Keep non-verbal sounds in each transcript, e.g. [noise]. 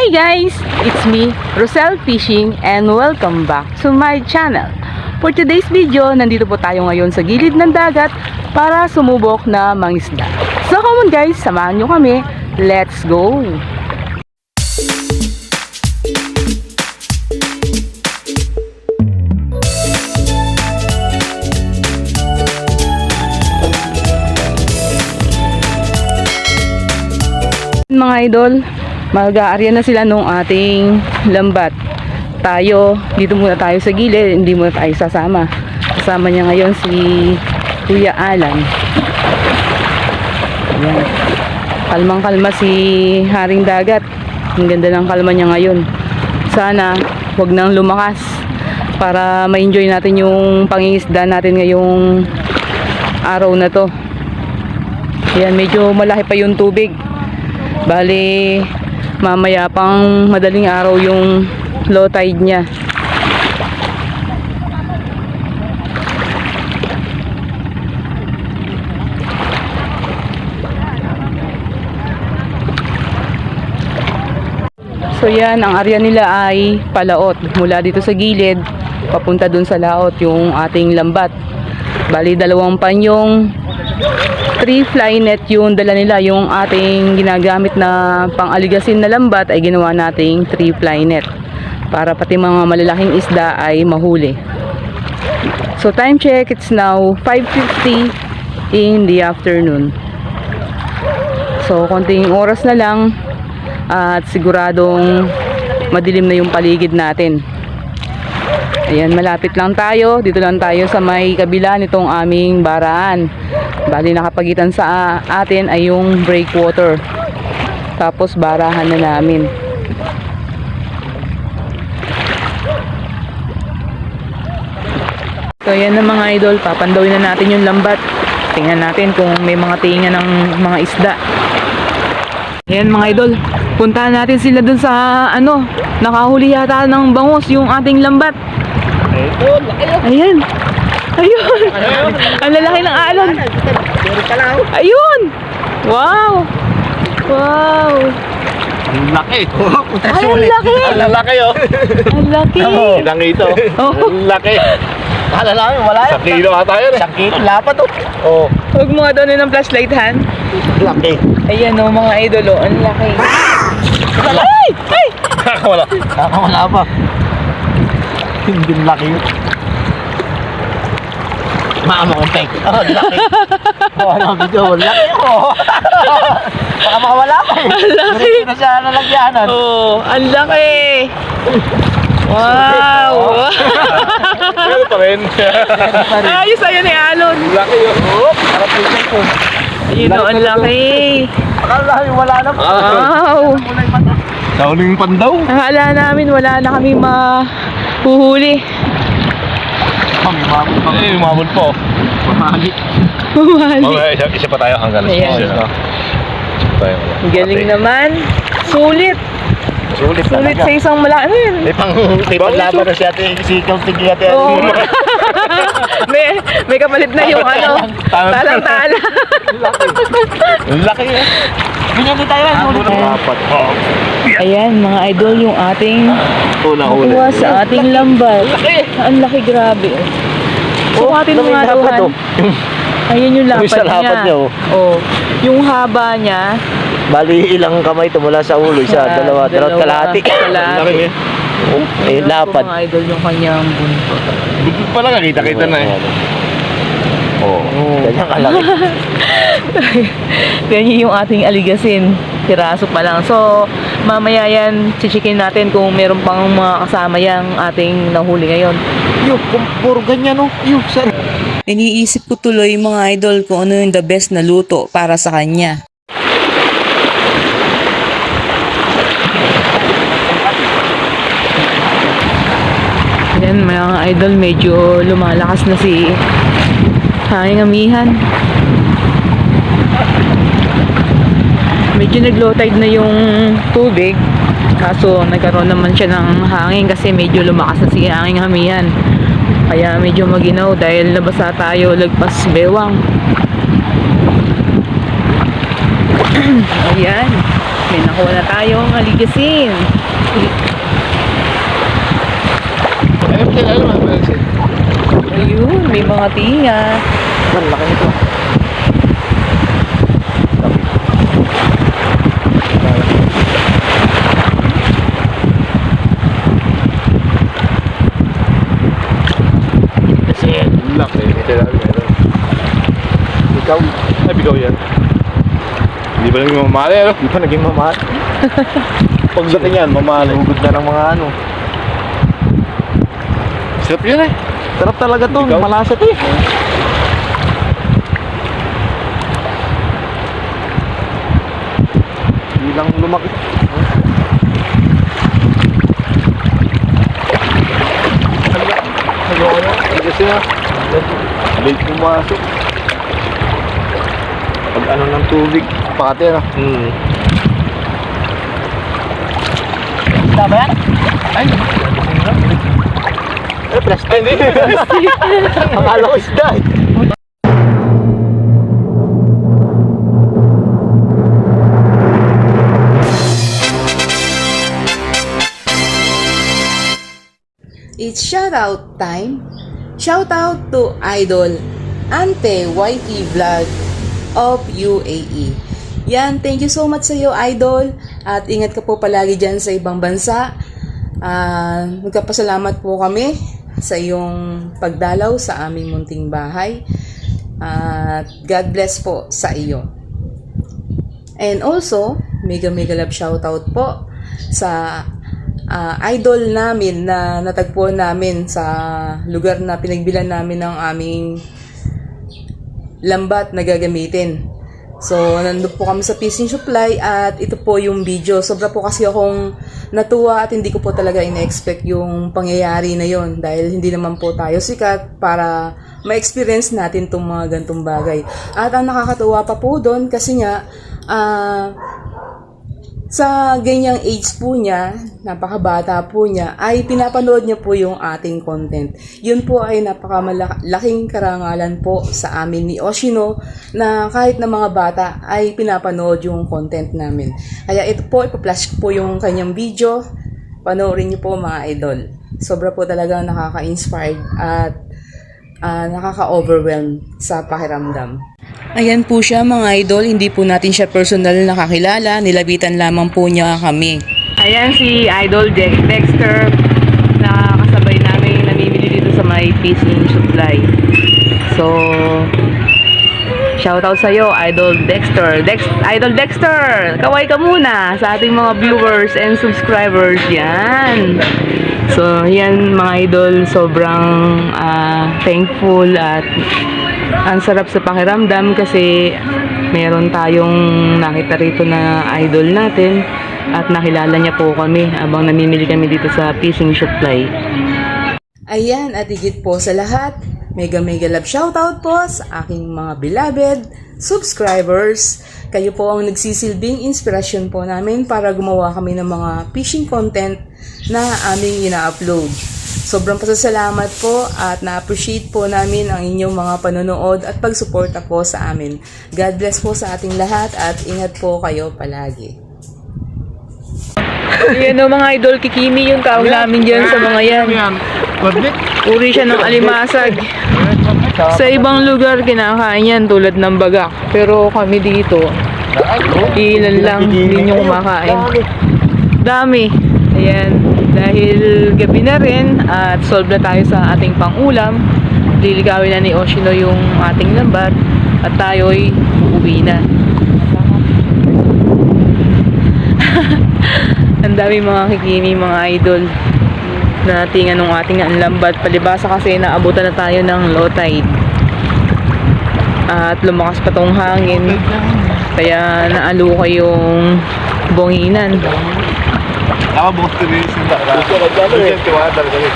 Hi guys! It's me, Rosel Fishing and welcome back to my channel. For today's video, nandito po tayo ngayon sa gilid ng dagat para sumubok na mangisda. So come on guys, samahan nyo kami. Let's go! Mga idol, mag-aarya na sila nung ating lambat. Tayo, dito muna tayo sa gilid, hindi muna tayo sasama. Kasama niya ngayon si Kuya Alan. Ayan. Kalmang-kalma si Haring Dagat. Ang ganda ng kalma niya ngayon. Sana, wag nang lumakas para ma-enjoy natin yung pangingisda natin ngayong araw na to. Ayan, medyo malaki pa yung tubig. Bali, mamaya pang madaling araw yung low tide niya. So yan, ang area nila ay palaot. Mula dito sa gilid, papunta dun sa laot yung ating lambat. Bali, dalawang panyong 3 fly net yung dala nila. Yung ating ginagamit na pang-aligasin na lambat ay ginawa nating 3 fly net. Para pati mga malalaking isda ay mahuli. So time check, it's now 5.50 in the afternoon. So konting oras na lang at siguradong madilim na yung paligid natin. Ayan, malapit lang tayo. Dito lang tayo sa may kabila nitong aming baraan. Bali nakapagitan sa atin ay yung breakwater. Tapos barahan na namin. So yan na mga idol, papandawin na natin yung lambat. Tingnan natin kung may mga tinga ng mga isda. Ayan mga idol, puntahan natin sila dun sa ano, nakahuli yata ng bangus yung ating lambat. Ayan. Ayun. Ang lalaki ng alon. Ayun. Wow. Wow. Ang laki. Ay, ang laki. Ang lalaki oh. Ang laki. Ilang ito. Oh. Ang laki. Kala namin wala Sa kilo ata yun eh. Isang kilo, lapat oh. Oh, Huwag mo nga doon ng flashlight, Han. Laki. Ayan o, mga idol, oh. Ang laki. Ay! Ay! [laughs] wala. Kaka wala pa. Hindi laki yun. Maamo kong peg. Oh, laki. [laughs] Oh, ano, video, laki oh. [laughs] Baka makawala pa eh. Ang laki. Diretso na siya nalagyanan. Oh, ang laki. Wow! [laughs] Pero pa rin. Ayos ayun ni Alon. Ang laki yun. Oh. Harap yung peg ko. Ayun o, ang laki. Akala namin wala na pa. Wow! Huling pandaw. Akala namin wala na kami mahuhuli. Kami, mabot pa. Eh, umabot po. Pamahagi. Humali. [laughs] Mamaya, isa, isa pa tayo hanggang alas Ayan. 11, no? Isa pa tayo. Galing naman. Sulit. Sulit Sulit talaga. sa isang mala. Ano yun? May pang may panglaban na si ate, si Ikaw Tigi ate. Oo. [laughs] [laughs] may, may kapalit na yung ano. Talang-tala. Ang laki eh. Ganyan din tayo. Sulit. Apat. Oo. Ayan, mga idol, yung ating nakuha sa ating lambat. Ang laki, grabe. Sukatin mo nga daw, Han. Ayan yung lapad sa lapad niya. niya, oh. Oh. Yung haba niya. Bali ilang kamay ito mula sa ulo. Isa, Ah, dalawa, dalawa, kalahati. [laughs] Ang laki eh. Oh, eh, lapad. Mga idol, yung kanyang bunto. Bigit pa lang, kita-kita na eh. Oo. Ganyan kalaki. [laughs] Ganyan yung ating aligasin. Piraso pa lang. So, mamaya yan, chichikin natin kung meron pang mga kasama yung ating nahuli ngayon. Yung, kung puro ganyan oh. Yung, sir. Iniisip ko tuloy mga idol kung ano yung the best na luto para sa kanya. Yan mga idol, medyo lumalakas na si hanging amihan. Medyo nag-low tide na yung tubig. Kaso nagkaroon naman siya ng hangin kasi medyo lumakas na si hanging amihan. Kaya medyo maginaw dahil nabasa tayo lagpas bewang. [clears throat] Ayan. May nakuha na tayong aligasin. Ayun, kaya ano mga Belsin? Ayun, may mga tinga. Ang laki nito. Kasi yan. Laki. Lang meron. Ikaw, Ay, bigaw yan. Hindi ba naging mamali, ano? di pa naging mamahal. [laughs] Pagdating yan, mamali. Hugod na ng mga ano. Sarap yun eh. Sarap talaga to, Ikaw? malasat eh. Hindi lang lumaki. Kasi na. Late pumasok. Pag ano ng tubig, pakati na. Hmm. Tama yan? Ay, eh, plastic. Hindi. Akala ko isda. It's shoutout time. Shoutout to Idol Ante YT Vlog of UAE. Yan, thank you so much sa iyo, Idol. At ingat ka po palagi dyan sa ibang bansa. Ah, magkapasalamat po kami sa iyong pagdalaw sa aming munting bahay. At God bless po sa iyo. And also, mega mega love shoutout po sa ah, idol namin na natagpuan namin sa lugar na pinagbilan namin ng aming lambat na gagamitin. So, nandun po kami sa fishing supply at ito po yung video. Sobra po kasi akong natuwa at hindi ko po talaga ina-expect yung pangyayari na yon dahil hindi naman po tayo sikat para ma-experience natin itong mga gantong bagay. At ang nakakatuwa pa po doon kasi nga, ah, sa ganyang age po niya, napakabata po niya, ay pinapanood niya po yung ating content. Yun po ay napakamalaking karangalan po sa amin ni Oshino na kahit na mga bata ay pinapanood yung content namin. Kaya ito po, ipa-flash po yung kanyang video. Panoorin niyo po mga idol. Sobra po talaga nakaka-inspired at ah, nakaka-overwhelm sa pakiramdam. Ayan po siya mga idol, hindi po natin siya personal nakakilala, nilabitan lamang po niya kami. Ayan si Idol Dex Dexter na kasabay namin namimili dito sa may fishing supply. So, shoutout sa iyo, Idol Dexter. Dex Idol Dexter, kaway ka muna sa ating mga viewers and subscribers. Yan. So, yan mga idol, sobrang ah, thankful at ang sarap sa pakiramdam kasi meron tayong nakita rito na idol natin at nakilala niya po kami habang namimili kami dito sa fishing supply. Ayan, at higit po sa lahat, mega mega love shoutout po sa aking mga beloved subscribers. Kayo po ang nagsisilbing inspirasyon po namin para gumawa kami ng mga fishing content na aming ina-upload. Sobrang pasasalamat po at na-appreciate po namin ang inyong mga panonood at pagsuporta po sa amin. God bless po sa ating lahat at ingat po kayo palagi. Yan o mga idol, kikimi yung tawag namin dyan sa mga yan. Uri siya ng alimasag. Sa ibang lugar kinakain yan tulad ng bagak. Pero kami dito, ilan lang hindi nyo kumakain. Dami. Ayan. Dahil gabi na rin at solve na tayo sa ating pangulam. Liligawin na ni Oshino yung ating lambat at tayo'y uuwi na. [laughs] Ang dami mga kikini, mga idol na tingan ng ating lambat. Palibasa kasi naabutan na tayo ng low tide. At lumakas pa tong hangin. Kaya naaluka yung bunginan. Nakabukas ko rin sila. Kasi tiwala talaga rin.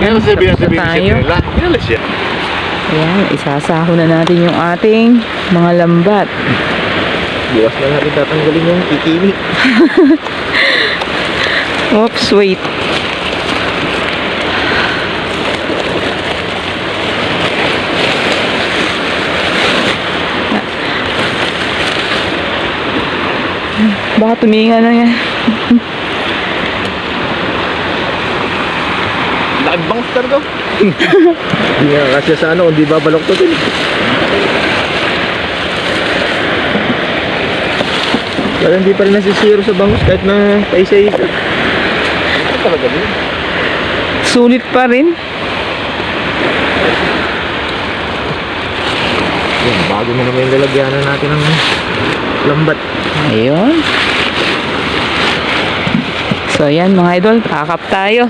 Ngayon sabihin sabihin Tayo. siya nila. Kailan siya? Ayan, isasaho na natin yung ating mga lambat. Bukas na natin tatanggalin yung kikini. Oops, wait. Baka tuminga na yan. Bangus talaga. Hindi nga kasi sa ano, hindi babalok to din. Pero hindi pa rin nasisiro sa bangus kahit na paisa isa. Ito talaga din. Sulit pa rin. Yun, bago mo naman yung lalagyanan natin ng lambat. Ayun. So, ayan mga idol. Kakap tayo.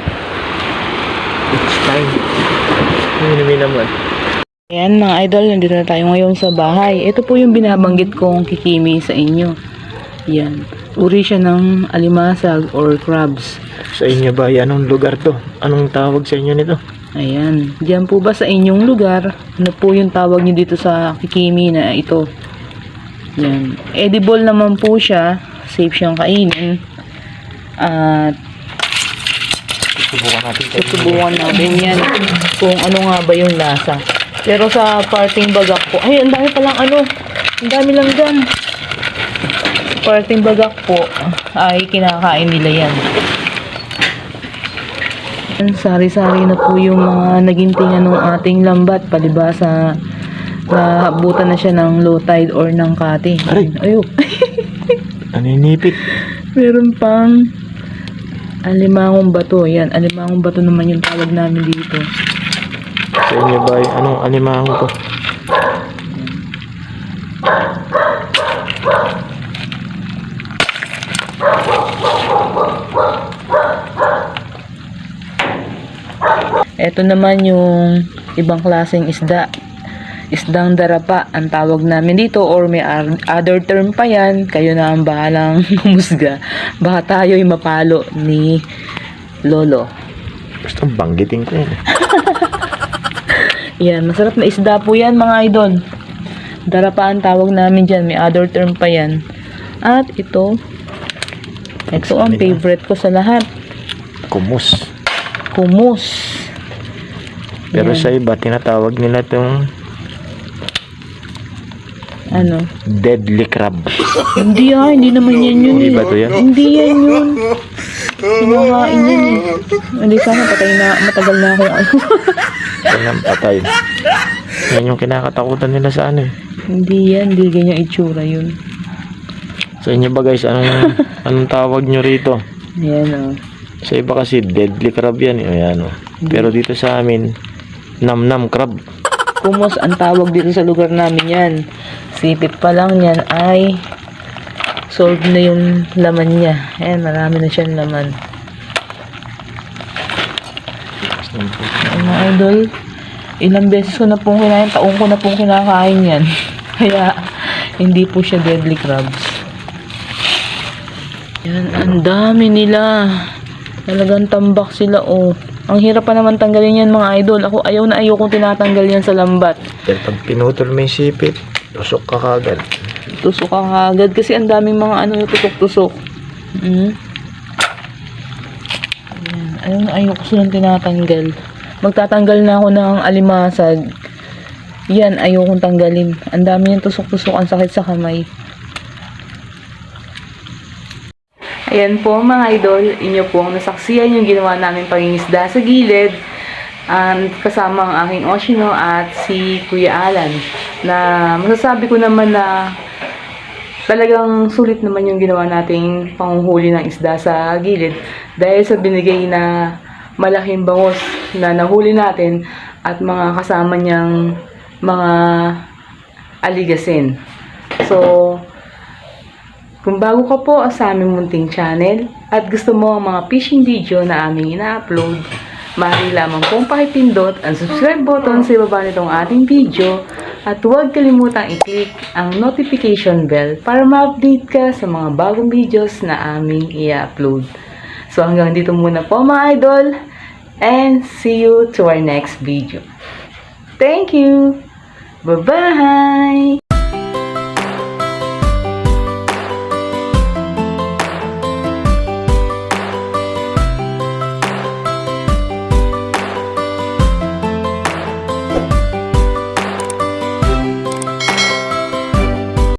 Time. Inumin naman. Ayan mga idol, nandito na tayo ngayon sa bahay. Ito po yung binabanggit kong kikimi sa inyo. Yan. Uri siya ng alimasag or crabs. Sa inyo ba, anong lugar to? Anong tawag sa inyo nito? Ayan. Diyan po ba sa inyong lugar? Ano po yung tawag nyo dito sa kikimi na ito? Yan. Edible naman po siya. Safe siyang kainin. At Subukan natin. susubukan natin yan kung ano nga ba yung lasa. Pero sa parting bagak po, ay, ang dami palang ano, ang dami lang dyan. Parting bagak po, ay kinakain nila yan. Sari-sari na po yung mga nagintingan ng ating lambat, palibasa naabutan na siya ng low tide or ng kati. Aray! Ayun. [laughs] Naninipit. Meron pang alimangong bato. Yan, alimangong bato naman yung tawag namin dito. Sa inyo ba, anong animahang to? Ito naman yung ibang klaseng isda. Isdang darapa ang tawag namin dito or may other term pa yan. Kayo na ang bahalang [laughs] humusga. Baka tayo'y mapalo ni Lolo. Gusto banggitin ko yan. [laughs] Yan, masarap na isda po yan mga idol. Darapa ang tawag namin dyan. May other term pa yan. At ito, ito ang favorite ko sa lahat. Kumus. Humus. Pero Yan. sa iba, tinatawag nila itong Ano? deadly crab. Hindi ah, hindi naman yan yun. Hindi eh. ba to yan? Hindi yan yun. Kinakain yan eh. Hindi sana patay na, matagal na ano. [laughs] Yan patay. Yan yung kinakatakutan nila sa ano eh. hindi yan, hindi ganyan itsura yun. Sa inyo ba guys, anong, anong tawag nyo rito? Yan oh. Sa iba kasi deadly crab yan eh. Ayan, oh. Pero dito sa amin, nam-nam crab. Kumos ang tawag dito sa lugar namin yan. Sipit pa lang yan ay solved na yung laman niya. Ayan, marami na siyang laman. Mga idol, ilang beses ko na pong kinain, taong ko na pong kinakain yan. [laughs] Kaya, hindi po siya deadly crabs. Yan, ang dami nila. Talagang tambak sila, oh. Ang hirap pa naman tanggalin yan, mga idol. Ako, ayaw na ayaw kong tinatanggal yan sa lambat. Dahil pag pinutol yung sipit, tusok ka kagad. Tusok ka agad kasi ang daming mga ano tusok-tusok. Mm. Ayan. Ayaw na ayaw ko silang tinatanggal. Magtatanggal na ako ng alimasag. Yan, ayaw kong tanggalin. Ang dami yung tusok-tusok. Ang sakit sa kamay. Ayan po mga idol, inyo pong nasaksiyan yung ginawa namin pangingisda sa gilid. Um, kasama ang aking Oshino at si Kuya Alan. Na masasabi ko naman na talagang sulit naman yung ginawa nating panguhuli ng isda sa gilid dahil sa binigay na malaking bangus na nahuli natin at mga kasama niyang mga aligasin. So, kung bago ka po sa aming munting channel at gusto mo ang mga fishing video na aming ina-upload, maaari lamang pong pakipindot ang subscribe button sa ibaba nitong ating video at huwag kalimutang i-click ang notification bell para ma-update ka sa mga bagong videos na aming i-upload. So hanggang dito muna po mga idol and see you to our next video. Thank you! Bye-bye!